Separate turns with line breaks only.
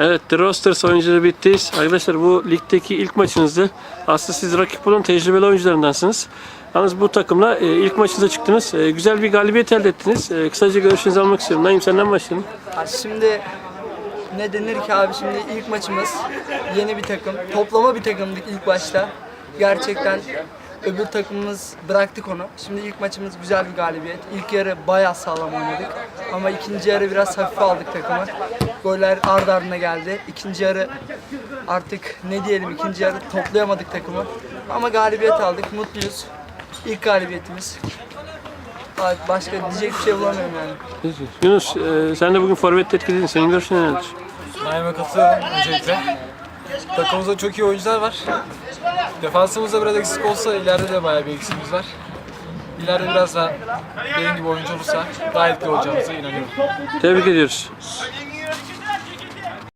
Evet, The Roasters oyuncuları bittiyiz. Arkadaşlar bu ligdeki ilk maçınızdı. Aslında siz rakip olan tecrübeli oyuncularındansınız. Yalnız bu takımla e, ilk maçınıza çıktınız. E, güzel bir galibiyet elde ettiniz. E, kısaca görüşünüzü almak istiyorum. Naim senden başlayalım.
Ha, Şimdi ne denir ki abi şimdi ilk maçımız yeni bir takım. Toplama bir takımdık ilk başta. Gerçekten öbür takımımız bıraktık onu. Şimdi ilk maçımız güzel bir galibiyet. İlk yarı bayağı sağlam oynadık. Ama ikinci yarı biraz hafife aldık takımı. Goller ard ardına geldi. İkinci yarı artık ne diyelim ikinci yarı toplayamadık takımı. Ama galibiyet aldık. Mutluyuz. İlk galibiyetimiz. Abi Başka diyecek bir şey bulamıyorum yani.
Yunus, e, sen de bugün forvette etkiledin. Senin görüşün nedir?
Naim'e katılıyorum öncelikle. Takımımızda çok iyi oyuncular var. Defansımızda biraz eksik olsa ileride de bayağı bir eksiğimiz var. İleride biraz daha benim gibi oyuncu olursa daha etkili olacağımıza inanıyorum.
Tebrik ediyoruz.